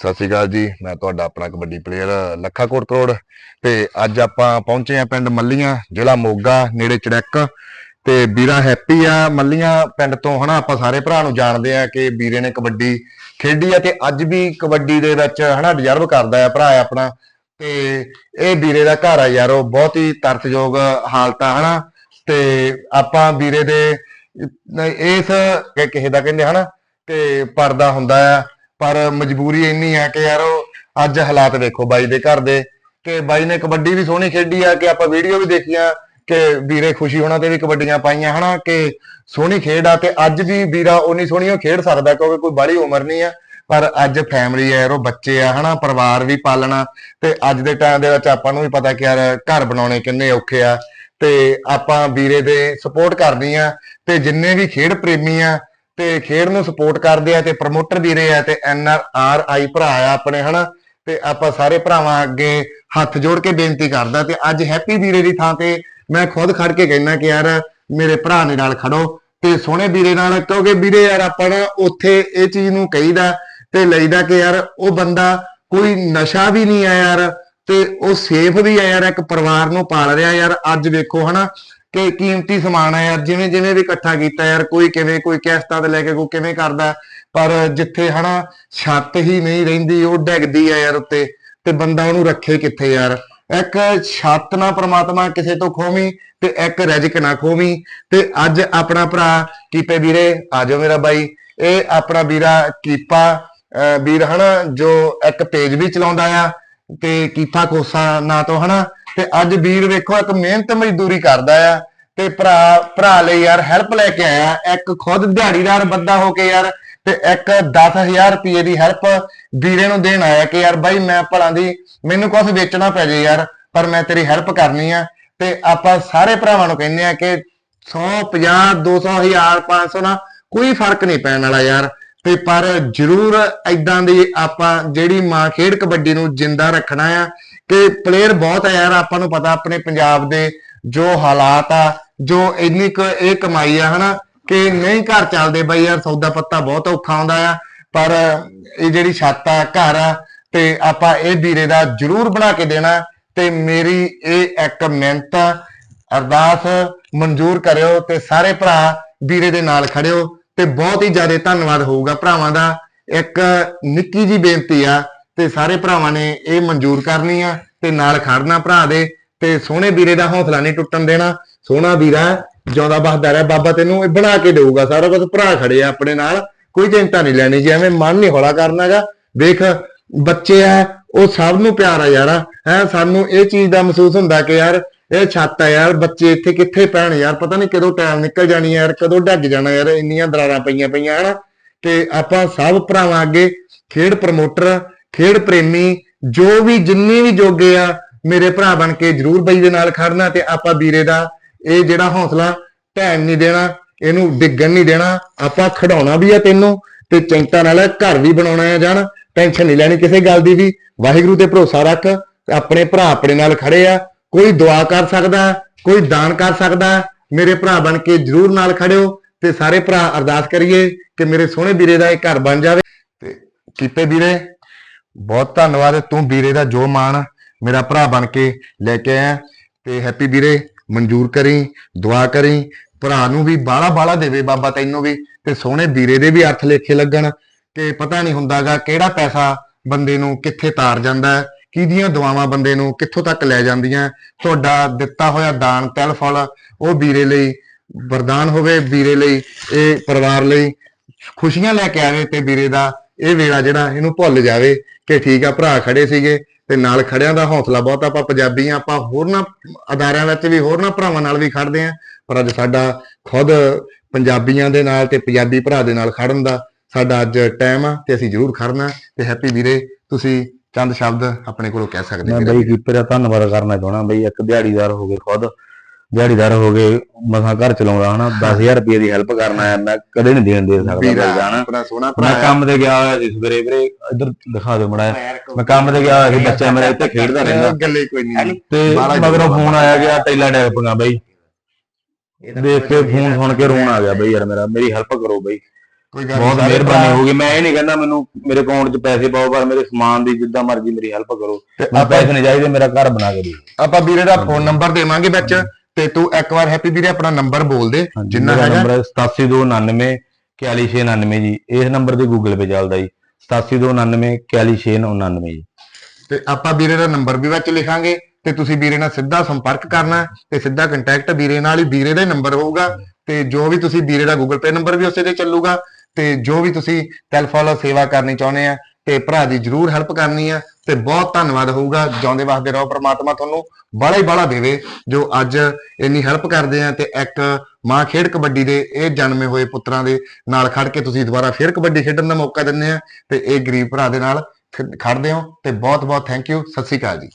ਸਤਿ ਸ਼੍ਰੀ ਅਕਾਲ ਜੀ। ਮੈਂ ਤੁਹਾਡਾ ਆਪਣਾ ਕਬੱਡੀ ਪਲੇਅਰ ਲੱਖਾ ਕੋਟ ਕਰੋੜ ਤੇ ਅੱਜ ਆਪਾਂ ਪਹੁੰਚੇ ਆ ਪਿੰਡ ਮੱਲੀਆਂ, ਜ਼ਿਲ੍ਹਾ ਮੋਗਾ, ਨੇੜੇ ਚੜੈਕ ਤੇ ਵੀਰਾ ਹੈਪੀ ਆ। ਮੱਲੀਆਂ ਪਿੰਡ ਤੋਂ ਹਨਾ ਆਪਾਂ ਸਾਰੇ ਭਰਾ ਨੂੰ ਜਾਣਦੇ ਆ ਕਿ ਵੀਰੇ ਨੇ ਕਬੱਡੀ ਖੇਡੀ ਆ ਤੇ ਅੱਜ ਵੀ ਕਬੱਡੀ ਦੇ ਵਿੱਚ ਹਨਾ ਡਿਜ਼ਰਵ ਕਰਦਾ ਆ ਭਰਾ ਆਪਣਾ ਤੇ ਇਹ ਵੀਰੇ ਦਾ ਘਰ ਆ ਯਾਰ ਬਹੁਤ ਹੀ ਤਰਸਯੋਗ ਹਾਲਤ ਆ ਹਨਾ ਤੇ ਆਪਾਂ ਵੀਰੇ ਦੇ ਇਸ ਕਿਸੇ ਦਾ ਕਹਿੰਦੇ ਹਨਾ ਤੇ ਪਰਦਾ ਹੁੰਦਾ ਆ ਪਰ ਮਜਬੂਰੀ ਇੰਨੀ ਆ ਕਿ ਯਾਰ ਉਹ ਅੱਜ ਹਾਲਾਤ ਵੇਖੋ ਬਾਈ ਦੇ ਘਰ ਦੇ ਤੇ ਬਾਈ ਨੇ ਕਬੱਡੀ ਵੀ ਸੋਹਣੀ ਖੇਡੀ ਆ, ਕਿ ਆਪਾਂ ਵੀਡੀਓ ਵੀ ਦੇਖੀਆਂ ਕਿ ਵੀਰੇ ਖੁਸ਼ੀ ਹੋਣਾ ਤੇ ਵੀ ਕਬੱਡੀਆਂ ਪਾਈਆਂ, ਹਨਾ, ਕਿ ਸੋਹਣੀ ਖੇਡ ਆ, ਤੇ ਅੱਜ ਵੀ ਵੀਰਾ ਉਨੀ ਸੋਹਣੀ ਉਹ ਖੇਡ ਸਕਦਾ, ਕਿਉਂਕਿ ਕੋਈ ਬੜੀ ਉਮਰ ਨਹੀਂ ਆ, ਪਰ ਅੱਜ ਫੈਮਿਲੀ ਹੈ ਯਾਰ ਉਹ ਬੱਚੇ ਆ, ਹਨਾ, ਪਰਿਵਾਰ ਵੀ ਪਾਲਣਾ, ਤੇ ਅੱਜ ਦੇ ਟਾਈਮ ਦੇ ਵਿੱਚ ਆਪਾਂ ਨੂੰ ਵੀ ਪਤਾ ਕਿ ਯਾਰ ਘਰ ਬਣਾਉਣੇ ਕਿੰਨੇ ਔਖੇ ਆ, ਤੇ ਆਪਾਂ ਵੀਰੇ ਦੇ ਸਪੋਰਟ ਕਰਨੀ ਆ, ਤੇ ਜਿੰਨੇ ਵੀ ਖੇਡ ਪ੍ਰੇਮੀ ਆ ਤੇ ਖੇਡ ਨੂੰ ਸਪੋਰਟ ਕਰਦੇ ਆ ਤੇ ਪ੍ਰਮੋਟਰ ਵੀਰੇ ਆ ਤੇ ਐਨ ਆਰ ਆਈ ਭਰਾ ਆ ਆਪਣੇ, ਹਨਾ? ਤੇ ਆਪਾਂ ਸਾਰੇ ਭਰਾਵਾਂ ਅੱਗੇ ਹੱਥ ਜੋੜ ਕੇ ਬੇਨਤੀ ਕਰਦਾ ਤੇ ਅੱਜ ਹੈਪੀ ਵੀਰੇ ਦੀ ਥਾਂ ਤੇ ਮੈਂ ਖੁਦ ਖੜ ਕੇ ਕਹਿਣਾ ਕਿ ਯਾਰ ਮੇਰੇ ਭਰਾ ਨੇ ਨਾਲ ਖੜੋ ਤੇ ਸੋਹਣੇ ਵੀਰੇ ਨਾਲ, ਕਿਉਂਕਿ ਵੀਰੇ ਯਾਰ ਆਪਾਂ ਨਾ ਉੱਥੇ ਇਹ ਚੀਜ਼ ਨੂੰ ਕਹੀਦਾ ਤੇ ਲਈਦਾ ਕਿ ਯਾਰ ਉਹ ਬੰਦਾ ਕੋਈ ਨਸ਼ਾ ਵੀ ਨਹੀਂ ਆ ਯਾਰ ਤੇ ਉਹ ਸੇਫ ਵੀ ਆ ਯਾਰ, ਇੱਕ ਪਰਿਵਾਰ ਨੂੰ ਪਾਲ ਰਿਹਾ ਯਾਰ, ਅੱਜ ਵੇਖੋ, ਹਨਾ? ਕਿ ਕੀਮਤੀ ਸਮਾਨ ਆ ਯਾਰ, ਜਿਵੇਂ ਜਿਵੇਂ ਵੀ ਇਕੱਠਾ ਕੀਤਾ ਯਾਰ, ਕੋਈ ਕਿਵੇਂ, ਕੋਈ ਕਿਸ਼ਤਾਂ ਤੇ ਲੈ ਕੇ ਕੋਈ ਕਿਵੇਂ ਕਰਦਾ ਪਰ ਜਿੱਥੇ ਹਨਾ ਛੱਤ ਹੀ ਨਹੀਂ ਰਹਿੰਦੀ, ਉਹ ਡਿੱਗਦੀ ਹੈ ਯਾਰ ਉੱਤੇ, ਤੇ ਬੰਦਾ ਉਹਨੂੰ ਰੱਖੇ ਕਿੱਥੇ ਯਾਰ? ਇੱਕ ਛੱਤ ਨਾ ਪ੍ਰਮਾਤਮਾ ਕਿਸੇ ਤੋਂ ਖੋਵੀ, ਤੇ ਇੱਕ ਰਿਜ਼ਕ ਨਾ ਖੋਵੀ, ਤੇ ਅੱਜ ਆਪਣਾ ਭਰਾ ਕੀਪੇ ਵੀਰੇ ਆਜੋ ਮੇਰਾ ਬਾਈ, ਇਹ ਆਪਣਾ ਵੀਰਾ ਕੀਪਾ, ਅਹ ਵੀਰ ਹਨਾ, ਜੋ ਇੱਕ ਪੇਜ ਵੀ ਚਲਾਉਂਦਾ ਆ ਤੇ ਕੀਪਾ ਕੋਸਾ ਨਾਂ ਤੋਂ, ਹਨਾ? ਤੇ ਅੱਜ ਵੀਰ ਵੇਖੋ, ਇੱਕ ਮਿਹਨਤ ਮਜ਼ਦੂਰੀ ਕਰਦਾ ਆ। ਤੇ ਭਰਾ ਭਰਾ ਲਈ ਯਾਰ ਹੈਲਪ ਲੈ ਕੇ ਆਇਆ। ਇੱਕ ਖੁਦ ਦਿਹਾੜੀਦਾਰ ਬੰਦਾ ਹੋ ਕੇ ਯਾਰ, ਤੇ ਇੱਕ 10000 ਰੁਪਏ ਦੀ ਹੈਲਪ ਵੀਰੇ ਨੂੰ ਦੇਣ ਆਇਆ ਕਿ ਯਾਰ ਬਾਈ ਮੈਂ ਭਲਾਂ ਦੀ, ਮੈਨੂੰ ਕੁਝ ਵੇਚਣਾ ਪੈ ਜੇ ਯਾਰ, ਪਰ ਮੈਂ ਤੇਰੀ ਹੈਲਪ ਕਰਨੀ ਆ। ਤੇ ਆਪਾਂ ਸਾਰੇ ਭਰਾਵਾਂ ਨੂੰ ਕਹਿੰਦੇ ਆ ਕਿ 100 50 200 1000 500 ਨਾ ਕੋਈ ਫ਼ਰਕ ਨਹੀਂ ਪੈਣ ਵਾਲਾ ਯਾਰ। ਤੇ ਪਰ ਜ਼ਰੂਰ ਐਦਾਂ ਦੀ ਆਪਾਂ ਜਿਹੜੀ ਮਾਂ ਖੇਡ ਕਬੱਡੀ ਨੂੰ ਜਿੰਦਾ ਰੱਖਣਾ ਆ ਕਿ ਪਲੇਅਰ ਬਹੁਤ ਆ ਯਾਰ, ਆਪਾਂ ਨੂੰ ਪਤਾ ਆਪਣੇ ਪੰਜਾਬ ਦੇ ਜੋ ਹਾਲਾਤ ਆ, ਜੋ ਇੰਨੀ ਕੁ ਇਹ ਕਮਾਈ ਆ, ਹਨਾ, ਕਿ ਨਹੀਂ ਘਰ ਚੱਲਦੇ ਬਈ ਯਾਰ, ਸੌਦਾ ਪੱਤਾ ਬਹੁਤ ਔਖਾ ਆਉਂਦਾ ਆ, ਪਰ ਇਹ ਜਿਹੜੀ ਛੱਤ ਆ, ਘਰ ਆ, ਤੇ ਆਪਾਂ ਇਹ ਵੀਰੇ ਦਾ ਜ਼ਰੂਰ ਬਣਾ ਕੇ ਦੇਣਾ ਤੇ ਮੇਰੀ ਇਹ ਇੱਕ ਮਿਹਨਤ, ਅਰਦਾਸ ਮਨਜ਼ੂਰ ਕਰਿਓ ਤੇ ਸਾਰੇ ਭਰਾ ਵੀਰੇ ਦੇ ਨਾਲ ਖੜਿਓ। ਤੇ ਬਹੁਤ ਹੀ ਜ਼ਿਆਦਾ ਧੰਨਵਾਦ ਹੋਊਗਾ। ਭਰਾਵਾਂ ਦਾ ਇੱਕ ਨਿੱਕੀ ਜੀ ਬੇਨਤੀ ਆ ਤੇ ਸਾਰੇ ਭਰਾਵਾਂ ਨੇ ਇਹ ਮਨਜ਼ੂਰ ਕਰਨੀ ਆ ਤੇ ਨਾਲ ਖੜਨਾ ਭਰਾ ਦੇ ਤੇ ਸੋਹਣੇ ਵੀਰੇ ਦਾ ਹੌਸਲਾ ਨਹੀਂ ਟੁੱਟਣ ਦੇਣਾ। ਸੋਹਣਾ ਵੀਰਾ ਜਿਉਂਦਾ ਬਹਾਦਰ ਹੈ ਬਾਬਾ ਤੈਨੂੰ ਇਹ ਬਣਾ ਕੇ ਦੇਊਗਾ। ਸਾਰਾ ਕੁਝ ਭਰਾ ਖੜੇ ਆ ਆਪਣੇ ਨਾਲ, ਕੋਈ ਚਿੰਤਾ ਨਹੀਂ ਲੈਣੀ ਜੇ, ਐਵੇਂ ਮਨ ਨਹੀਂ ਹੌਲਾ ਕਰਨਾਗਾ ਵੇਖ, ਬੱਚੇ ਆ, ਉਹ ਸਭ ਨੂੰ ਪਿਆਰ ਆ ਯਾਰ। ਹੈ, ਸਾਨੂੰ ਇਹ ਚੀਜ਼ ਦਾ ਮਹਿਸੂਸ ਹੁੰਦਾ ਕਿ ਯਾਰ ਇਹ ਛੱਤ ਆ ਯਾਰ, ਬੱਚੇ ਇੱਥੇ ਕਿੱਥੇ ਪੈਣ ਯਾਰ? ਪਤਾ ਨਹੀਂ ਕਦੋਂ ਟਾਈਮ ਨਿਕਲ ਜਾਣੀ ਯਾਰ, ਕਦੋਂ ਡੱਗ ਜਾਣਾ ਯਾਰ, ਇੰਨੀਆਂ ਦਰਾਰਾਂ ਪਈਆਂ ਪਈਆਂ, ਹਨਾ? ਤੇ ਆਪਾਂ ਸਭ ਭਰਾਵਾਂ ਅੱਗੇ ਖੇਡ ਪ੍ਰਮੋਟਰ ਖੇਡ ਪ੍ਰੇਮੀ, ਜੋ ਵੀ ਜਿੰਨੇ ਵੀ ਜੋਗੇ ਆ, ਮੇਰੇ ਭਰਾ ਬਣ ਕੇ ਜਰੂਰ ਬਈ ਦੇ ਨਾਲ ਖੜਨਾ ਤੇ ਆਪਾਂ ਵੀਰੇ ਦਾ ਇਹ ਜਿਹੜਾ ਹੌਸਲਾ ਢਹਿਣ ਨਹੀਂ ਦੇਣਾ, ਇਹਨੂੰ ਡਿੱਗਣ ਨਹੀਂ ਦੇਣਾ, ਆਪਾਂ ਖੜਾਉਣਾ ਵੀ ਆ ਤੈਨੂੰ ਤੇ ਚਿੰਤਾ ਨਾਲ ਘਰ ਵੀ ਬਣਾਉਣਾ ਆ ਜਾਣ, ਟੈਨਸ਼ਨ ਨਹੀਂ ਲੈਣੀ ਕਿਸੇ ਗੱਲ ਦੀ ਵੀ। ਵਾਹਿਗੁਰੂ ਤੇ ਭਰੋਸਾ ਰੱਖ ਆਪਣੇ ਭਰਾ ਆਪਣੇ ਨਾਲ ਖੜੇ ਆ ਕੋਈ ਦੁਆ ਕਰ ਸਕਦਾ, ਕੋਈ ਦਾਨ ਕਰ ਸਕਦਾ, ਮੇਰੇ ਭਰਾ ਬਣ ਕੇ ਜਰੂਰ ਨਾਲ ਖੜਿਓ ਤੇ ਸਾਰੇ ਭਰਾ ਅਰਦਾਸ ਕਰੀਏ ਕਿ ਮੇਰੇ ਸੋਹਣੇ ਵੀਰੇ ਦਾ ਇਹ ਘਰ ਬਣ ਜਾਵੇ। ਤੇ ਕੀਪੇ ਵੀਰੇ, ਬਹੁਤ ਧੰਨਵਾਦ, ਤੂੰ ਵੀਰੇ ਦਾ ਜੋ ਮਾਣ ਮੇਰਾ ਭਰਾ ਬਣ ਕੇ ਲੈ ਕੇ ਆਇਆ। ਤੇ ਹੈਪੀ ਵੀਰੇ, ਮਨਜ਼ੂਰ ਕਰੀ, ਦੁਆ ਕਰੀ, ਭਰਾ ਨੂੰ ਵੀ ਬਾਲਾ ਬਾਲਾ ਦੇਵੇ ਬਾਬਾ ਤੈਨੂੰ ਵੀ ਤੇ ਸੋਹਣੇ ਵੀਰੇ ਦੇ ਵੀ ਅਰਥ ਲੇਖੇ ਲੱਗਣ। ਕਿ ਪਤਾ ਨਹੀਂ ਹੁੰਦਾਗਾ ਕਿਹੜਾ ਪੈਸਾ ਬੰਦੇ ਨੂੰ ਕਿੱਥੇ ਤਾਰ ਜਾਂਦਾ। ਹੈ ਕਿਹਦੀਆਂ ਦੁਆਵਾਂ ਬੰਦੇ ਨੂੰ ਕਿੱਥੋਂ ਤੱਕ ਲੈ ਜਾਂਦੀਆਂ? ਤੁਹਾਡਾ ਦਿੱਤਾ ਹੋਇਆ ਦਾਨ, ਤਿਲ ਫਲ, ਉਹ ਵੀਰੇ ਲਈ ਵਰਦਾਨ ਹੋਵੇ, ਵੀਰੇ ਲਈ, ਇਹ ਪਰਿਵਾਰ ਲਈ। ਖੁਸ਼ੀਆਂ ਲੈ ਕੇ ਆਵੇ ਤੇ ਵੀਰੇ ਦਾ ਇਹ ਵੇਲਾ ਜਿਹੜਾ ਇਹਨੂੰ ਭੁੱਲ ਜਾਵੇ ਕਿ ਠੀਕ ਆ, ਭਰਾ ਖੜੇ ਸੀਗੇ ਤੇ ਨਾਲ ਖੜਿਆਂ ਦਾ ਹੌਸਲਾ ਬਹੁਤ ਆਪਾਂ ਪੰਜਾਬੀ ਆ ਆਪਾਂ ਹੋਰਨਾਂ ਅਦਾਰਿਆਂ ਵਿੱਚ ਵੀ, ਹੋਰਨਾਂ ਭਰਾਵਾਂ ਨਾਲ ਵੀ ਖੜਦੇ ਆ। ਪਰ ਅੱਜ ਸਾਡਾ ਖੁਦ ਪੰਜਾਬੀਆਂ ਦੇ ਨਾਲ ਤੇ ਪੰਜਾਬੀ ਭਰਾ ਦੇ ਨਾਲ ਖੜਨ ਦਾ ਸਾਡਾ ਅੱਜ ਟਾਈਮ ਆ ਤੇ ਅਸੀਂ ਜ਼ਰੂਰ ਖੜਨਾ ਤੇ ਹੈਪੀ ਵੀਰੇ, ਤੁਸੀਂ ਚੰਦ ਸ਼ਬਦ ਆਪਣੇ ਕੋਲੋਂ ਕਹਿ ਸਕਦੇ ਮੈਂ। ਬਈ ਕੀਪਰ ਦਾ ਧੰਨਵਾਦ ਕਰਨਾ ਚਾਹਣਾ ਬਈ ਇੱਕ ਦਿਹਾੜੀਦਾਰ ਹੋ ਗਏ ਖੁਦ। ਦਿਹਾੜੀਦਾਰ ਹੋ ਗਏ ਮਸਾਂ ਘਰ ਚਲਾਉਂਦਾ ਹਨਾ 10000 ਰੁਪਏ ਦੀ ਹੈਲਪ ਕਰਨਾ ਹੈ ਮੈਂ ਕਦੇ ਨਹੀਂ ਦੇਣ ਦੇ ਸਕਦਾ ਜਾਣਾ। ਮੈਂ ਕੰਮ ਤੇ ਗਿਆ ਹੋਇਆ ਸੀ ਸਵੇਰੇ ਵੀਰੇ ਇੱਧਰ ਦਿਖਾ ਦਿਓ ਮੜਾ ਮੈਂ ਕੰਮ ਤੇ ਗਿਆ ਹੋਇਆ ਸੀ ਬੱਚਾ ਮੇਰਾ ਇੱਥੇ ਖੇਡਦਾ ਰਹਿੰਦਾ। ਗੱਲੇ ਕੋਈ ਨਹੀਂ ਤੇ ਮਗਰੋਂ ਫੋਨ ਆਇਆ ਗਿਆ ਟੈਲਾ ਡੈਗ ਪੰਗਾ ਬਈ। ਦੇਖ ਕੇ ਫੋਨ ਸੁਣ ਕੇ ਰੋਣ ਆ ਗਿਆ ਬਈ ਯਾਰ ਮੇਰਾ। ਮੇਰੀ ਹੈਲਪ ਕਰੋ ਬਈ। ਕੋਈ ਗੱਲ ਬਹੁਤ ਮਿਹਰਬਾਨੀ ਹੋਗੀ ਮੈਂ ਇਹ ਨਹੀਂ ਕਹਿੰਦਾ ਮੈਨੂੰ ਮੇਰੇ ਅਕਾਊਂਟ 'ਚ ਪੈਸੇ ਪਾਓ ਪਰ ਮੇਰੇ ਸਮਾਨ ਦੀ ਜਿੱਦਾਂ ਮਰਜ਼ੀ ਮੇਰੀ ਹੈਲਪ ਕਰੋ। ਆਪਾਂ ਪੈਸੇ ਨਹੀਂ ਚਾਹੀਦੇ ਮੇਰਾ ਘਰ ਬਣਾ ਕੇ ਦਿਓ। ਆਪਾਂ ਵੀਰੇ ਦਾ ਫੋਨ ਨੰਬਰ ਦੇਵਾਂਗੇ ਵਿੱਚ ਤੇ ਤੂੰ ਇੱਕ ਵਾਰ ਹੈਪੀ ਵੀਰੇ ਆਪਣਾ ਨੰਬਰ ਬੋਲ ਦੇ ਜਿੰਨਾ ਹੈਗਾ। ਨੰਬਰ 8729 41699 ਜੀ। ਇਸ ਨੰਬਰ ਤੇ ਗੂਗਲ ਪੇ ਚੱਲਦਾ ਜੀ। 8729 41699 ਜੀ। ਤੇ ਆਪਾਂ ਵੀਰੇ ਦਾ ਨੰਬਰ ਵੀ ਵਿੱਚ ਲਿਖਾਂਗੇ ਤੇ ਤੁਸੀਂ ਵੀਰੇ ਨਾਲ ਸਿੱਧਾ ਸੰਪਰਕ ਕਰਨਾ ਤੇ ਸਿੱਧਾ ਕੰਟੈਕਟ ਵੀਰੇ ਨਾਲ ਹੀ ਵੀਰੇ ਦਾ ਨੰਬਰ ਹੋਊਗਾ ਤੇ ਜੋ ਵੀ ਤੁਸੀਂ ਵੀਰੇ ਦਾ ਗੂਗਲ ਪੇ ਨੰਬਰ ਵੀ ਉਸੇ ਤੇ ਚੱਲੂਗਾ। ਤੇ ਜੋ ਵੀ ਤੁਸੀਂ ਟੈਲੀਫੋਨ ਸੇਵਾ ਕਰਨੀ ਚਾਹੁੰਦੇ ਆ ਤੇ ਭਰਾ ਦੀ ਜਰੂਰ ਹੈਲਪ ਕਰਨੀ ਆ ਤੇ ਬਹੁਤ ਧੰਨਵਾਦ ਹੋਊਗਾ, ਜਿਉਂਦੇ ਵਾਸਤੇ ਰਹੋ ਪ੍ਰਮਾਤਮਾ ਤੁਹਾਨੂੰ ਬਾਹਲਾ ਹੀ ਬਾਹਲਾ ਦੇਵੇ, ਜੋ ਅੱਜ ਇੰਨੀ ਹੈਲਪ ਕਰਦੇ ਆ ਤੇ ਇੱਕ ਮਾਂ ਖੇਡ ਕਬੱਡੀ ਦੇ ਇਹ ਜਨਮੇ ਹੋਏ ਪੁੱਤਰਾਂ ਦੇ ਨਾਲ ਖੜ ਕੇ ਤੁਸੀਂ ਦੁਬਾਰਾ ਫੇਰ ਕਬੱਡੀ ਖੇਡਣ ਦਾ ਮੌਕਾ ਦਿੰਦੇ ਆ ਤੇ ਇਹ ਗਰੀਬ ਭਰਾ ਦੇ ਨਾਲ ਖੜਦੇ ਹੋ ਤੇ ਬਹੁਤ ਬਹੁਤ ਥੈਂਕ ਯੂ ਸਤਿ ਸ਼੍ਰੀ ਅਕਾਲ ਜੀ।